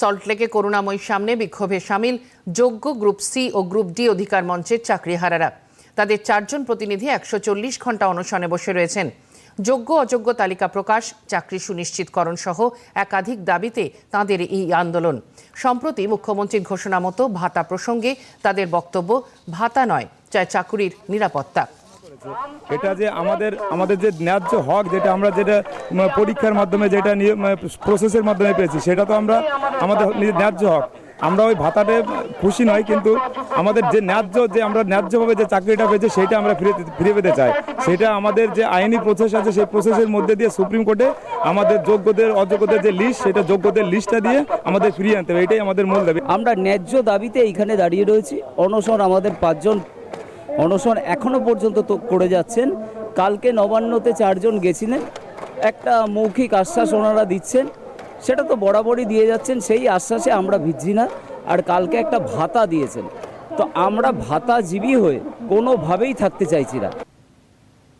সল্টলেকে করুণাময়ী সামনে বিক্ষোভে সামিল যোগ্য গ্রুপ সি ও গ্রুপ ডি অধিকার মঞ্চের চাকরিহারারা। তাদের চারজন প্রতিনিধি একশো চল্লিশ ঘণ্টা অনশনে বসে রয়েছেন। যোগ্য অযোগ্য তালিকা প্রকাশ, চাকরি সুনিশ্চিতকরণ সহ একাধিক দাবিতে তাদের এই আন্দোলন। সম্প্রতি মুখ্যমন্ত্রীর ঘোষণা মতো ভাতা প্রসঙ্গে তাদের বক্তব্য, ভাতা নয় চায় চাকুরির নিরাপত্তা। এটা যে আমাদের আমাদের যে ন্যায্য হক যেটা আমরা যেটা পরীক্ষার মাধ্যমে যেটা নিয়ে প্রসেসের মাধ্যমে পেয়েছি, সেটা তো আমরা আমাদের ন্যায্য হক। আমরা ওই ভাতাতে খুশি নয়, কিন্তু আমাদের যে ন্যায্য, যে আমরা ন্যায্যভাবে যে চাকরিটা পেয়েছি, সেটা আমরা ফিরে ফিরে পেতে চাই। সেটা আমাদের যে আইনি প্রসেস আছে, সেই প্রসেসের মধ্যে দিয়ে সুপ্রিম কোর্টে আমাদের যোগ্যদের, অযোগ্যদের যে লিস্ট সেটা যোগ্যদের লিস্টটা দিয়ে আমাদের ফিরিয়ে আনতে হবে। এটাই আমাদের মূল দাবি। আমরা ন্যায্য দাবিতে এইখানে দাঁড়িয়ে রয়েছি। অনশন আমাদের পাঁচজন অনশন এখনও পর্যন্ত তো করে যাচ্ছেন। কালকে নবান্নতে চারজন গেছিলেন। একটা মৌখিক আশ্বাস ওনারা দিচ্ছেন। সেটা তো বরাবরই দিয়ে যাচ্ছেন, সেই আশ্বাসে আমরা ভিজছি না। আর কালকে একটা ভাতা দিয়েছেন। তো আমরা ভাতাজীবী হয়ে কোনোভাবেই থাকতে চাইছি না।